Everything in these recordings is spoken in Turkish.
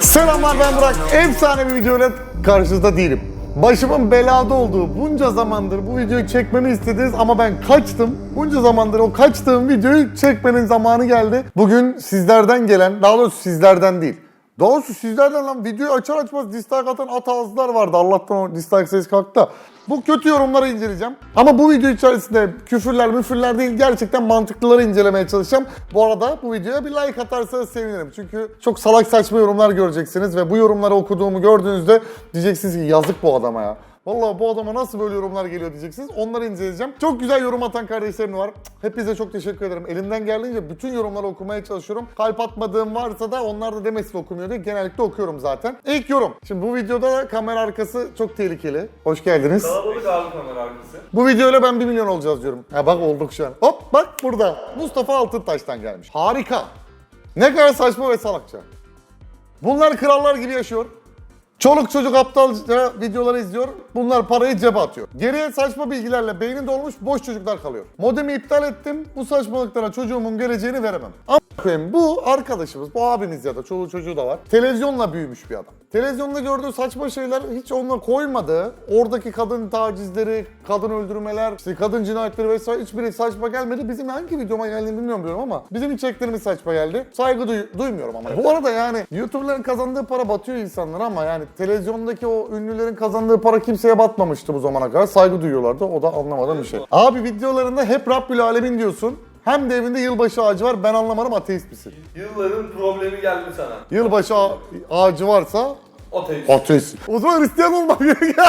Selamlar ben Burak. Efsane bir videoyla karşınızda değilim. Başımın belada olduğu bunca zamandır bu videoyu çekmemi istediniz ama ben kaçtım. Bunca zamandır o kaçtığım videoyu çekmenin zamanı geldi. Bugün sizlerden gelen, daha doğrusu sizlerden değil. Doğrusu sizlerden lan videoyu açar açmaz dislike atan at ağızlar vardı. Allah'tan o dislike ses kalktı. Bu kötü yorumları inceleyeceğim. Ama bu video içerisinde küfürler müfürler değil gerçekten mantıklıları incelemeye çalışacağım. Bu arada bu videoya bir like atarsanız sevinirim. Çünkü çok salak saçma yorumlar göreceksiniz ve bu yorumları okuduğumu gördüğünüzde diyeceksiniz ki yazık bu adama ya. Vallahi bu adama nasıl böyle yorumlar geliyor diyeceksiniz. Onları inceleyeceğim. Çok güzel yorum atan kardeşlerim var. Hepinize çok teşekkür ederim. Elimden geldiğince bütün yorumları okumaya çalışıyorum. Kalp atmadığım varsa da onlar da demesin okumuyor diye genellikle okuyorum zaten. İlk yorum. Şimdi bu videoda da kamera arkası çok tehlikeli. Hoş geldiniz. Kalabalık abi kamera arkası. Bu videoyla ben 1 milyon olacağız diyorum. Ha bak olduk şu an. Hop bak burada. Mustafa Altıntaş'tan gelmiş. Harika. Ne kadar saçma ve salakça. Bunlar krallar gibi yaşıyor. Çoluk çocuk aptalca videoları izliyor. Bunlar parayı cebe atıyor. Geriye saçma bilgilerle beyni dolmuş boş çocuklar kalıyor. Modemi iptal ettim. Bu saçmalıklara çocuğumun geleceğini veremem. Ama koyayım bu arkadaşımız, bu abimiz ya da çoluğu çocuğu da var. Televizyonla büyümüş bir adam. Televizyonda gördüğü saçma şeyler hiç onunla koymadığı, oradaki kadın tacizleri, kadın öldürmeler, işte kadın cinayetleri vesaire hiçbiri saçma gelmedi. Bizim hangi videoma geldiğini bilmiyorum diyorum ama bizim içeriklerimiz saçma geldi. Saygı duy- duymuyorum ama. Bu arada yani YouTuber'ların kazandığı para batıyor insanlara ama yani televizyondaki o ünlülerin kazandığı para kimseye batmamıştı bu zamana kadar. Saygı duyuyorlardı. O da anlamadığım bir şey. Abi videolarında hep Rabbül Alemin diyorsun. Hem de evinde yılbaşı ağacı var. Ben anlamadım ateist misin? Yılların problemi geldi sana. Yılbaşı ağa- ağacı varsa teyze. ateist. O zaman Hristiyan olmak gerekiyor.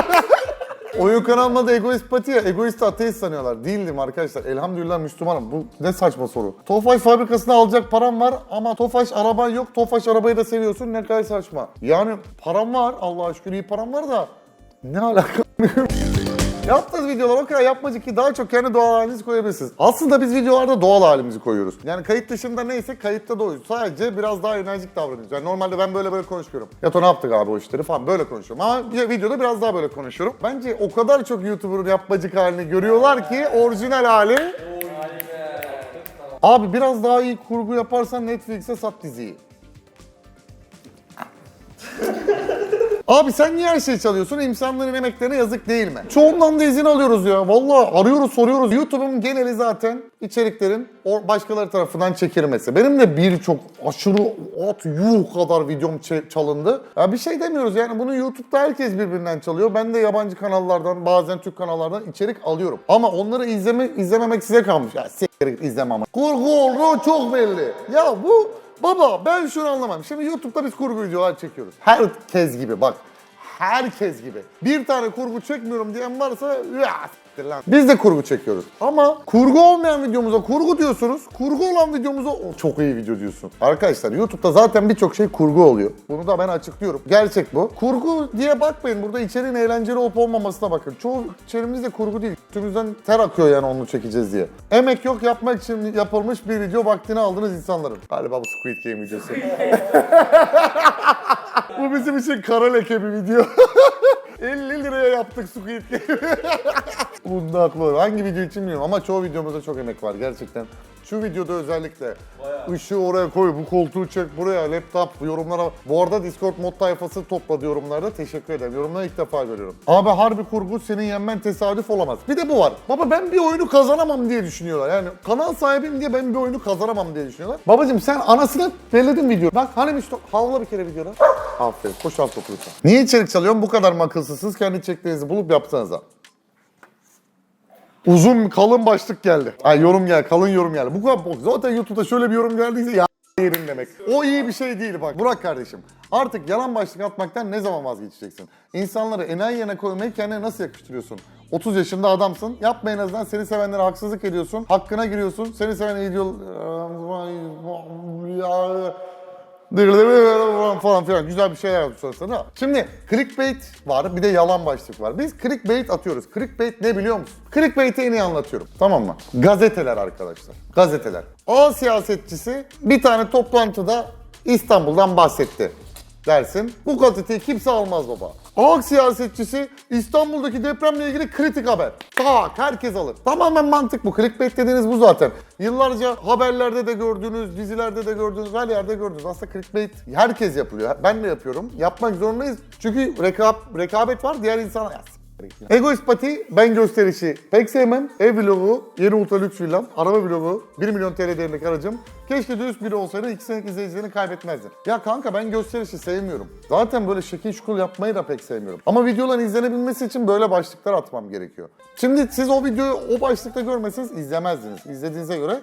Oyun kanalında da egoist pati ya, egoist ateist sanıyorlar. Değildim arkadaşlar. Elhamdülillah Müslümanım. Bu ne saçma soru. Tofaş fabrikasına alacak param var ama Tofaş araban yok. Tofaş arabayı da seviyorsun. Ne kadar saçma. Yani param var. Allah'a şükür iyi param var da ne alaka? Yaptığınız videolar o kadar yapmacık ki daha çok kendi doğal halinizi koyabilirsiniz. Aslında biz videolarda doğal halimizi koyuyoruz. Yani kayıt dışında neyse kayıtta da. Sadece biraz daha enerjik davranıyoruz. Yani normalde ben böyle böyle konuşmuyorum. Yato ne yaptık abi o işleri falan böyle konuşuyorum. Ama videoda biraz daha böyle konuşuyorum. Bence o kadar çok YouTuber'ın yapmacık halini görüyorlar ki orijinal hali... Abi biraz daha iyi kurgu yaparsan Netflix'e sat diziyi. Abi sen niye her şeyi çalıyorsun? İnsanların emeklerine yazık değil mi? Çoğundan da izin alıyoruz ya. Vallahi arıyoruz soruyoruz. YouTube'un geneli zaten içeriklerin başkaları tarafından çekilmesi. Benim de birçok aşırı at yuh kadar videom çalındı. Ya bir şey demiyoruz yani bunu YouTube'da herkes birbirinden çalıyor. Ben de yabancı kanallardan bazen Türk kanallardan içerik alıyorum. Ama onları izleme, izlememek size kalmış. Ya siktir git izleme ama. Kurgu olduğu çok belli. Ya bu Baba ben şunu anlamam. Şimdi YouTube'da biz kurgu videolar çekiyoruz. Herkes gibi bak. Herkes gibi. Bir tane kurgu çekmiyorum diyen varsa ya siktir lan. Biz de kurgu çekiyoruz. Ama kurgu olmayan videomuza kurgu diyorsunuz. Kurgu olan videomuza o çok iyi video diyorsun. Arkadaşlar YouTube'da zaten birçok şey kurgu oluyor. Bunu da ben açıklıyorum. Gerçek bu. Kurgu diye bakmayın. Burada içeriğin eğlenceli olup olmamasına bakın. Çoğu içeriğimiz de kurgu değil. Üstümüzden ter akıyor yani onu çekeceğiz diye. Emek yok yapmak için yapılmış bir video vaktini aldığınız insanların. Galiba bu Squid Game videosu. bu bizim için kara leke bir video. 50 liraya yaptık Squid Game. Bunda haklı olur. Hangi video için bilmiyorum ama çoğu videomuzda çok emek var gerçekten. Şu videoda özellikle ışığı oraya koy, bu koltuğu çek buraya, laptop, yorumlara... Bu arada Discord mod tayfası topladı yorumlarda. Teşekkür ederim. Yorumları ilk defa görüyorum. Abi harbi kurgu senin yenmen tesadüf olamaz. Bir de bu var. Baba ben bir oyunu kazanamam diye düşünüyorlar. Yani kanal sahibiyim diye ben bir oyunu kazanamam diye düşünüyorlar. Babacım sen anasını belledin video. Bak hani Müslüm havla bir kere videoda. Aferin. Koş alt topu lütfen. Niye içerik çalıyorum? Bu kadar mı akılsızsınız? Kendi içeriklerinizi bulup yapsanıza. Uzun kalın başlık geldi. Ay yorum gel, kalın yorum geldi. Bu kadar zaten YouTube'da şöyle bir yorum geldiyse ya yerim demek. O iyi bir şey değil bak. Burak kardeşim. Artık yalan başlık atmaktan ne zaman vazgeçeceksin? İnsanları enayi koymayı kendine nasıl yakıştırıyorsun? 30 yaşında adamsın. Yapma en azından seni sevenlere haksızlık ediyorsun. Hakkına giriyorsun. Seni seven ideal... falan filan güzel bir şeyler yaptı sonrasında da. Şimdi clickbait var bir de yalan başlık var. Biz clickbait atıyoruz. Clickbait ne biliyor musun? Clickbait'i en iyi anlatıyorum. Tamam mı? Gazeteler arkadaşlar. Gazeteler. A siyasetçisi bir tane toplantıda İstanbul'dan bahsetti. Dersin. Bu kaliteyi kimse almaz baba. Halk siyasetçisi İstanbul'daki depremle ilgili kritik haber. Tak herkes alır. Tamamen mantık bu. Clickbait dediğiniz bu zaten. Yıllarca haberlerde de gördüğünüz, dizilerde de gördüğünüz, her yerde gördüğünüz. Aslında clickbait herkes yapıyor. Ben de yapıyorum. Yapmak zorundayız. Çünkü rekab- rekabet var. Diğer insana Ya, Egoist Pati, ben gösterişi pek sevmem. Ev vlogu, yeni ultra lüks villam, araba vlogu, 1 milyon TL değerindeki aracım. Keşke dürüst biri olsaydı 2 senelik izleyicilerini kaybetmezdin. Ya kanka ben gösterişi sevmiyorum. Zaten böyle şekil şukul yapmayı da pek sevmiyorum. Ama videoların izlenebilmesi için böyle başlıklar atmam gerekiyor. Şimdi siz o videoyu o başlıkta görmeseniz izlemezdiniz. İzlediğinize göre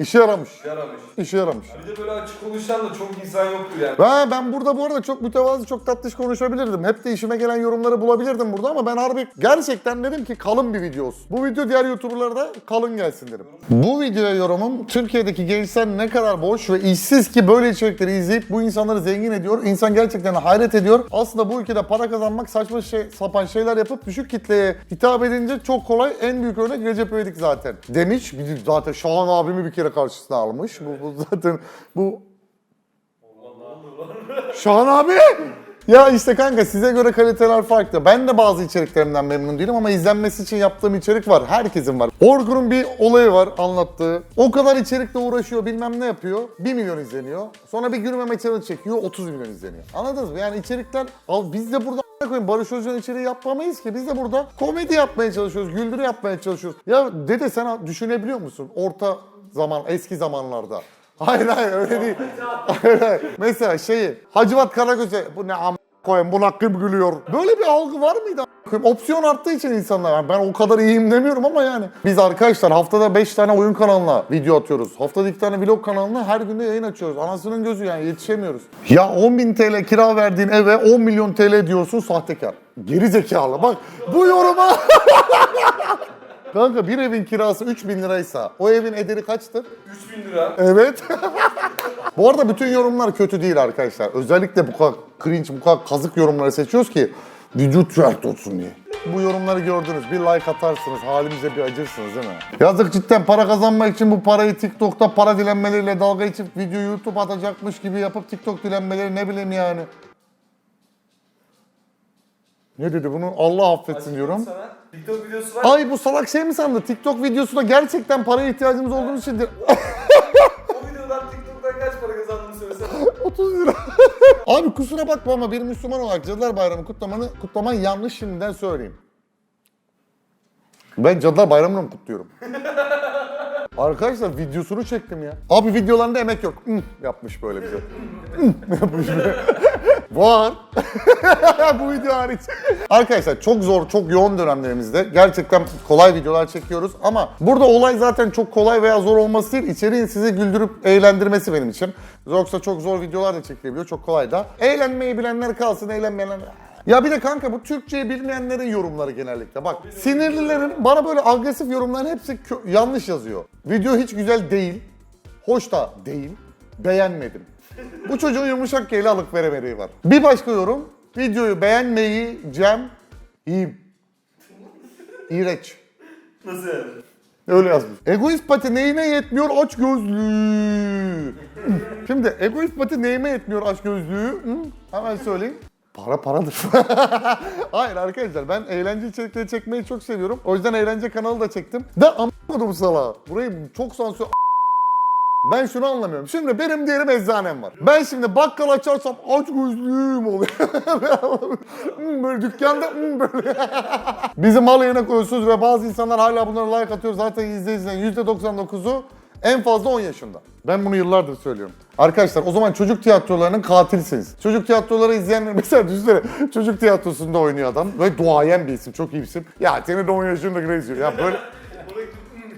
işe yaramış. Yaramış. İşe yaramış. Bir de böyle açık konuşan da çok insan yoktur yani. Ben, ben burada bu arada çok mütevazı, çok tatlış konuşabilirdim. Hep de işime gelen yorumları bulabilirdim burada ama ben harbi gerçekten dedim ki kalın bir video olsun. Bu video diğer YouTuber'lara da kalın gelsin dedim. Bu videoya yorumum Türkiye'deki gençler ne kadar boş ve işsiz ki böyle içerikleri izleyip bu insanları zengin ediyor. İnsan gerçekten hayret ediyor. Aslında bu ülkede para kazanmak saçma şey, sapan şeyler yapıp düşük kitleye hitap edince çok kolay. En büyük örnek Recep İvedik zaten. Demiş. Zaten Şahan abimi bir kere karşısına almış. Bu, bu zaten bu Şahan abi! Ya işte kanka size göre kaliteler farklı. Ben de bazı içeriklerimden memnun değilim ama izlenmesi için yaptığım içerik var. Herkesin var. Orkun'un bir olayı var anlattığı. O kadar içerikle uğraşıyor bilmem ne yapıyor. 1 milyon izleniyor. Sonra bir gülmeme challenge çekiyor 30 milyon izleniyor. Anladınız mı? Yani içerikler al biz de burada koyayım Barış Özcan içeriği yapmamayız ki. Biz de burada komedi yapmaya çalışıyoruz. Güldürü yapmaya çalışıyoruz. Ya dede sen düşünebiliyor musun? Orta zaman eski zamanlarda. Hayır hayır öyle değil. Hayır hayır. Mesela şeyi Hacivat Karagöz'e bu ne am koyayım buna kim gülüyor. Böyle bir algı var mıydı? Opsiyon arttığı için insanlar. Yani ben o kadar iyiyim demiyorum ama yani. Biz arkadaşlar haftada 5 tane oyun kanalına video atıyoruz. Haftada 2 tane vlog kanalına her gün de yayın açıyoruz. Anasının gözü yani yetişemiyoruz. Ya 10.000 TL kira verdiğin eve 10 milyon TL diyorsun sahtekar. Geri zekalı bak bu yoruma Kanka bir evin kirası 3000 liraysa o evin ederi kaçtır? 3000 lira. Evet. bu arada bütün yorumlar kötü değil arkadaşlar. Özellikle bu kadar cringe, bu kadar kazık yorumları seçiyoruz ki vücut sert olsun diye. Bu yorumları gördünüz. Bir like atarsınız. Halimize bir acırsınız değil mi? Yazık cidden para kazanmak için bu parayı TikTok'ta para dilenmeleriyle dalga geçip video YouTube atacakmış gibi yapıp TikTok dilenmeleri ne bileyim yani. Ne dedi bunu? Allah affetsin diyorum. Sana TikTok videosu var. Ay bu salak şey mi sandı? TikTok videosunda gerçekten paraya ihtiyacımız olduğumuz için O videodan TikTok'tan kaç para kazandığını söylesene. 30 lira. Abi kusura bakma ama bir Müslüman olarak Cadılar Bayramı kutlamanı kutlaman yanlış şimdiden söyleyeyim. Ben Cadılar Bayramı'nı mı kutluyorum? Arkadaşlar videosunu çektim ya. Abi videolarında emek yok. Yapmış böyle bir şey. Yapmış böyle. Var. Bu video hariç. Arkadaşlar çok zor, çok yoğun dönemlerimizde gerçekten kolay videolar çekiyoruz ama burada olay zaten çok kolay veya zor olması değil, içeriğin sizi güldürüp eğlendirmesi benim için. Yoksa çok zor videolar da çekilebiliyor, çok kolay da. Eğlenmeyi bilenler kalsın, eğlenmeyenler... Ya bir de kanka bu Türkçeyi bilmeyenlerin yorumları genellikle. Bak sinirlilerin bana böyle agresif yorumların hepsi yanlış yazıyor. Video hiç güzel değil, hoş da değil, beğenmedim. Bu çocuğun yumuşak G ile alık veremediği var. Bir başka yorum, videoyu beğenmeyi Cem iyi. İğrenç. Nasıl yani? Öyle yazmış. Egoist pati neyine yetmiyor aç gözlüğü. Şimdi egoist pati neyime yetmiyor aç gözlüğü? Hı? Hemen söyleyeyim. Para paradır. Hayır arkadaşlar ben eğlence içerikleri çekmeyi çok seviyorum. O yüzden eğlence kanalı da çektim. De anlamadım sala. Burayı çok sansür ben şunu anlamıyorum. Şimdi benim diyelim eczanem var. Ben şimdi bakkal açarsam aç gözlüğüm oluyor. Hmm, böyle dükkanda hmm, böyle. Bizi mal yerine koyuyorsunuz ve bazı insanlar hala bunlara like atıyor. Zaten izleyicilerin %99'u en fazla 10 yaşında. Ben bunu yıllardır söylüyorum. Arkadaşlar o zaman çocuk tiyatrolarının katilsiniz. Çocuk tiyatroları izleyenler mesela düşünsene çocuk tiyatrosunda oynuyor adam. Ve duayen bir isim, çok iyi bir isim. Ya seni de 10 yaşında izliyor. Ya böyle...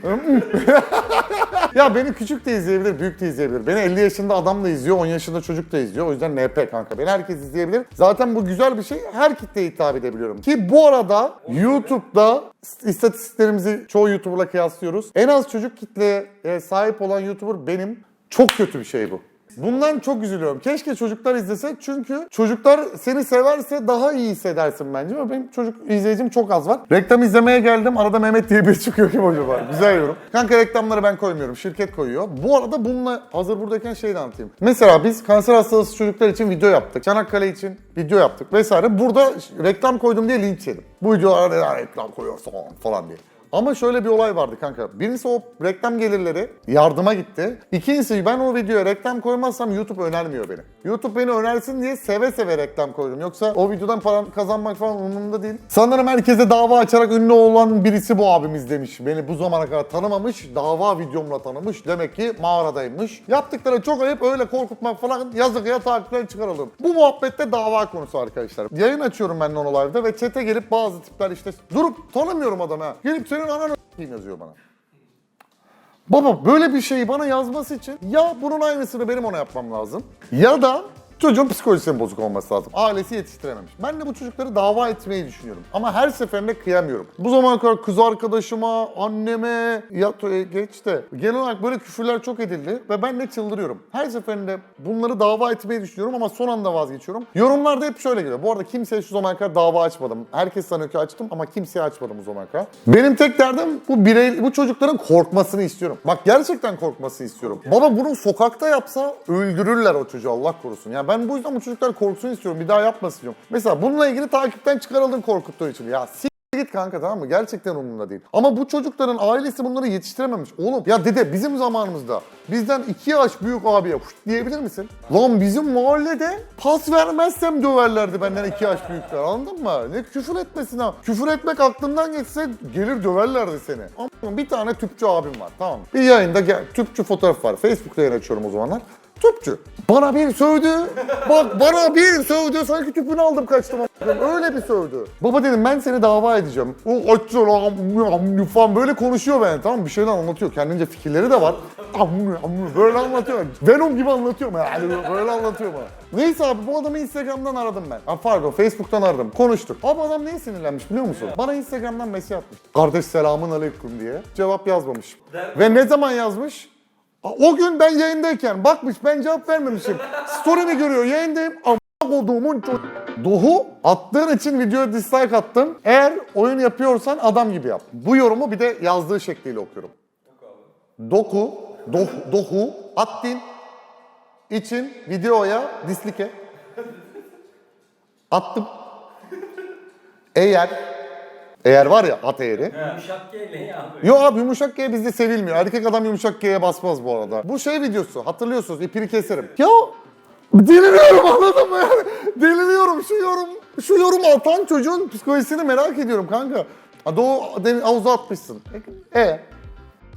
Ya beni küçük de izleyebilir, büyük de izleyebilir. Beni 50 yaşında adam da izliyor, 10 yaşında çocuk da izliyor. O yüzden NP kanka. Beni herkes izleyebilir. Zaten bu güzel bir şey. Her kitleye hitap edebiliyorum. Ki bu arada YouTube'da istatistiklerimizi çoğu YouTuber'la kıyaslıyoruz. En az çocuk kitleye sahip olan YouTuber benim. Çok kötü bir şey bu. Bundan çok üzülüyorum. Keşke çocuklar izlese çünkü çocuklar seni severse daha iyi hissedersin bence. Ama benim çocuk izleyicim çok az var. Reklam izlemeye geldim. Arada Mehmet diye biri çıkıyor kim acaba? Güzel yorum. Kanka reklamları ben koymuyorum. Şirket koyuyor. Bu arada bununla hazır buradayken şey de anlatayım. Mesela biz kanser hastası çocuklar için video yaptık. Çanakkale için video yaptık vesaire. Burada reklam koydum diye linç yedim. Bu videolara neden reklam koyuyorsun falan diye. Ama şöyle bir olay vardı kanka. Birincisi o reklam gelirleri yardıma gitti. İkincisi ben o videoya reklam koymazsam YouTube önermiyor beni. YouTube beni önersin diye seve seve reklam koydum. Yoksa o videodan para kazanmak falan umurumda değil. Sanırım herkese dava açarak ünlü olan birisi bu abimiz demiş. Beni bu zamana kadar tanımamış, dava videomla tanımış. Demek ki mağaradaymış. Yaptıkları çok ayıp öyle korkutmak falan yazık ya takipten çıkaralım. Bu muhabbette dava konusu arkadaşlar. Yayın açıyorum ben Live'da ve chat'e gelip bazı tipler işte durup tanımıyorum adamı. Gelip senin ananı yazıyor bana. Baba böyle bir şeyi bana yazması için ya bunun aynısını benim ona yapmam lazım ya da çocuğun psikolojisinin bozuk olması lazım. Ailesi yetiştirememiş. Ben de bu çocukları dava etmeyi düşünüyorum. Ama her seferinde kıyamıyorum. Bu zamana kadar kız arkadaşıma, anneme, ya e, geç de genel olarak böyle küfürler çok edildi ve ben de çıldırıyorum. Her seferinde bunları dava etmeyi düşünüyorum ama son anda vazgeçiyorum. Yorumlarda hep şöyle geliyor. Bu arada kimseye şu zamana kadar dava açmadım. Herkes sanıyor ki açtım ama kimseye açmadım bu zamana kadar. Benim tek derdim bu birey, bu çocukların korkmasını istiyorum. Bak gerçekten korkmasını istiyorum. Baba bunu sokakta yapsa öldürürler o çocuğu Allah korusun. Yani ben bu yüzden bu çocuklar korksun istiyorum. Bir daha yapmasın diyorum. Mesela bununla ilgili takipten çıkarıldın korkuttuğu için. Ya git kanka tamam mı? Gerçekten umurumda değil. Ama bu çocukların ailesi bunları yetiştirememiş. Oğlum ya dede bizim zamanımızda bizden iki yaş büyük abiye "Puşt" diyebilir misin? Lan bizim mahallede pas vermezsem döverlerdi benden iki yaş büyükler anladın mı? Ne küfür etmesin ha. Küfür etmek aklından geçse gelir döverlerdi seni. Ama bir tane tüpçü abim var tamam mı? Bir yayında gel, tüpçü fotoğraf var. Facebook'ta yayın açıyorum o zamanlar. Tüpçü. Bana bir sövdü. Bak bana bir sövdü. Sanki tüpünü aldım kaçtım. Öyle bir sövdü. Baba dedim ben seni dava edeceğim. O açıyor falan böyle konuşuyor ben tamam mı? Bir şeyler anlatıyor. Kendince fikirleri de var. Böyle anlatıyor. Venom gibi anlatıyor yani böyle anlatıyor bana. Neyse abi bu adamı Instagram'dan aradım ben. Ha, pardon Facebook'tan aradım. Konuştuk. Abi adam neye sinirlenmiş biliyor musun? Bana Instagram'dan mesaj atmış. Kardeş selamun aleyküm diye. Cevap yazmamış. Ve ne zaman yazmış? O gün ben yayındayken bakmış ben cevap vermemişim. Story'mi görüyor yayındayım. Amma koduğumun ço- Doğu attığın için videoya dislike attım. Eğer oyun yapıyorsan adam gibi yap. Bu yorumu bir de yazdığı şekliyle okuyorum. Doku, doh, dohu, attın için videoya dislike. Attım. Eğer, eğer var ya at eğri. Yumuşak G ne ya? Yo abi yumuşak G bizde sevilmiyor. Erkek adam yumuşak G'ye basmaz bu arada. Bu şey videosu hatırlıyorsunuz ipini keserim. Ya deliriyorum anladın mı? Yani deliriyorum şu yorum şu yorumu atan çocuğun psikolojisini merak ediyorum kanka. Ha, Doğu havuza atmışsın. E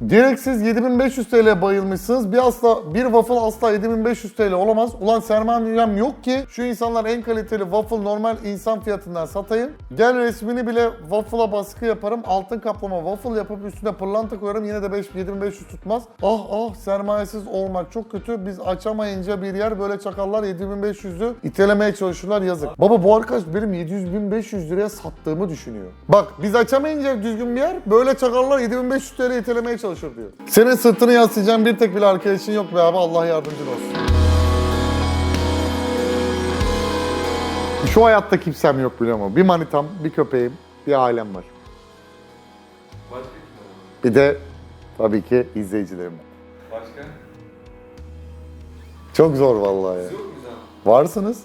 Gereksiz 7500 TL bayılmışsınız. Bir asla bir waffle asla 7500 TL olamaz. Ulan sermayem yok ki şu insanlar en kaliteli waffle normal insan fiyatından satayım. Gel resmini bile waffle'a baskı yaparım. Altın kaplama waffle yapıp üstüne pırlanta koyarım. Yine de 5 7500 tutmaz. Ah ah sermayesiz olmak çok kötü. Biz açamayınca bir yer böyle çakallar 7500'ü itelemeye çalışıyorlar yazık. Baba bu arkadaş benim 700 1500 liraya sattığımı düşünüyor. Bak biz açamayınca düzgün bir yer böyle çakallar 7500 TL itelemeye çalışır diyor. Senin sırtını yaslayacağın bir tek bile arkadaşın yok be abi Allah yardımcın olsun. Şu hayatta kimsem yok biliyor musun? Bir manitam, bir köpeğim, bir ailem var. Başka kim? Bir de tabii ki izleyicilerim var. Başka? Çok zor vallahi ya. Yok mu? Varsınız,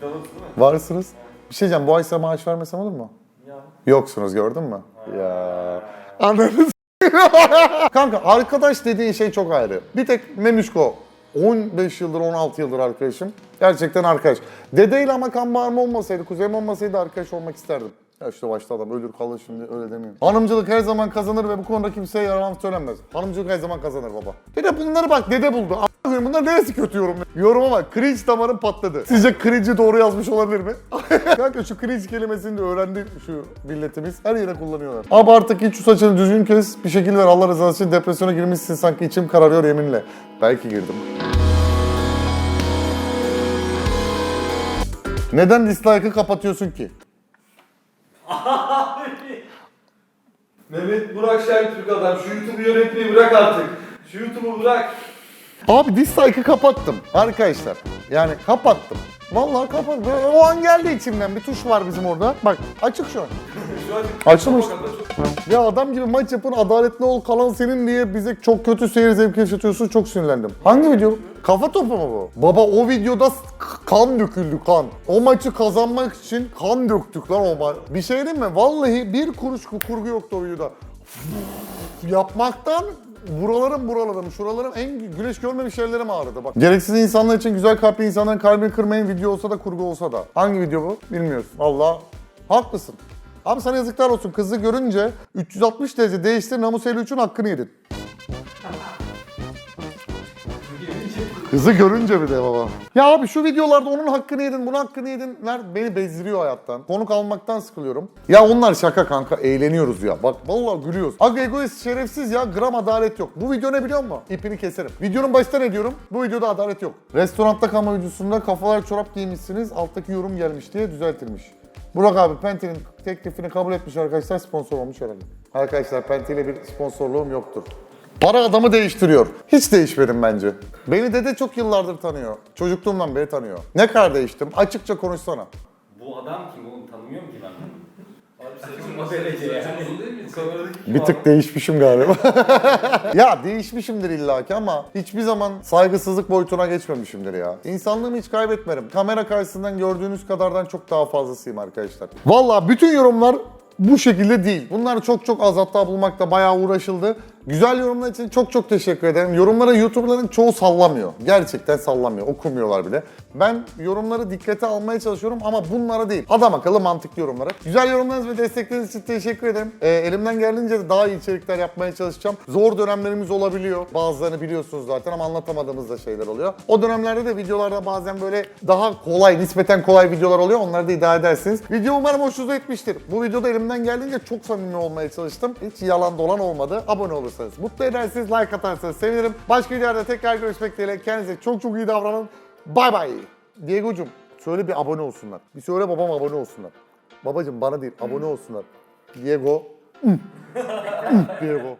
Ha, mi? varsınız. Bir şey diyeceğim, bu ay size maaş vermesem olur mu? Ya. Yoksunuz gördün mü? Ya. Anladınız. Kanka arkadaş dediğin şey çok ayrı. Bir tek Memişko 15 yıldır 16 yıldır arkadaşım. Gerçekten arkadaş. Dedeyle ama kan bağım olmasaydı, kuzenim olmasaydı arkadaş olmak isterdim. Ya işte başta adam ölür kalır şimdi öyle demeyeyim. Hanımcılık her zaman kazanır ve bu konuda kimseye yalan söylenmez. Hanımcılık her zaman kazanır baba. Dede bunları bak dede buldu. Bunlar neresi kötü yorum? Yoruma bak cringe damarım patladı. Sizce cringe'i doğru yazmış olabilir mi? Kanka şu cringe kelimesini de öğrendi şu milletimiz. Her yere kullanıyorlar. Abi artık hiç şu saçını düzgün kes. Bir şekilde ver Allah rızası için depresyona girmişsin sanki içim kararıyor yeminle. Belki girdim. Neden dislike'ı kapatıyorsun ki? Mehmet Burak Şentürk adam. Şu YouTube'u yönetmeyi bırak artık. Şu YouTube'u bırak. Abi dislike'ı kapattım arkadaşlar. Yani kapattım. Vallahi kapattım. O an geldi içimden. Bir tuş var bizim orada. Bak açık şu an. Açılmış. Ya adam gibi maç yapın adaletli ol kalan senin diye bize çok kötü seyir zevki yaşatıyorsun çok sinirlendim. Hangi video? Kafa topu mu bu? Baba o videoda kan döküldü kan. O maçı kazanmak için kan döktük lan o maç. Bir şey diyeyim mi? Vallahi bir kuruş ku- kurgu yoktu o videoda. Yapmaktan buralarım buralarım, şuralarım en gü- güneş görmemiş yerlerim ağrıdı bak. Gereksiz insanlar için güzel kalpli insanların kalbini kırmayın video olsa da kurgu olsa da. Hangi video bu? Bilmiyorsun. Allah haklısın. Abi sana yazıklar olsun. Kızı görünce 360 derece değiştir namus 53'ün hakkını yedin. Kızı görünce bir de baba. Ya abi şu videolarda onun hakkını yedin, bunun hakkını yedin. Ver, beni bezdiriyor hayattan. Konuk almaktan sıkılıyorum. Ya onlar şaka kanka, eğleniyoruz ya. Bak vallahi gülüyoruz. Aga egoist şerefsiz ya, gram adalet yok. Bu video ne biliyor musun? İpini keserim. Videonun başında ne diyorum? Bu videoda adalet yok. Restoranda kalma videosunda kafalar çorap giymişsiniz, alttaki yorum gelmiş diye düzeltilmiş. Burak abi Penti'nin teklifini kabul etmiş arkadaşlar, sponsor olmuş herhalde. Arkadaşlar Penti ile bir sponsorluğum yoktur. Para adamı değiştiriyor. Hiç değişmedim bence. Beni dede çok yıllardır tanıyor. Çocukluğumdan beri tanıyor. Ne kadar değiştim? Açıkça konuşsana. Bu adam kim oğlum tanımıyorum ki ben. Abi saçın O derece yani. Bir tık değişmişim galiba. ya değişmişimdir illaki ama hiçbir zaman saygısızlık boyutuna geçmemişimdir ya. İnsanlığımı hiç kaybetmedim. Kamera karşısından gördüğünüz kadardan çok daha fazlasıyım arkadaşlar. Valla bütün yorumlar bu şekilde değil. Bunlar çok çok az hatta bulmakta bayağı uğraşıldı. Güzel yorumlar için çok çok teşekkür ederim. Yorumlara YouTuber'ların çoğu sallamıyor. Gerçekten sallamıyor. Okumuyorlar bile. Ben yorumları dikkate almaya çalışıyorum ama bunlara değil. Adam akıllı mantıklı yorumlara. Güzel yorumlarınız ve destekleriniz için teşekkür ederim. Ee, elimden geldiğince daha iyi içerikler yapmaya çalışacağım. Zor dönemlerimiz olabiliyor. Bazılarını biliyorsunuz zaten ama anlatamadığımız da şeyler oluyor. O dönemlerde de videolarda bazen böyle daha kolay, nispeten kolay videolar oluyor. Onları da idare edersiniz. Video umarım hoşunuza gitmiştir. Bu videoda elimden geldiğince çok samimi olmaya çalıştım. Hiç yalan dolan olmadı. Abone olursanız, mutlu ederseniz, like atarsanız sevinirim. Başka videolarda tekrar görüşmek dileğiyle. Kendinize çok çok iyi davranın. Bay bay. Diego'cum söyle bir abone olsunlar. Bir söyle babam abone olsunlar. Babacım bana değil abone olsunlar. Diego. Diego.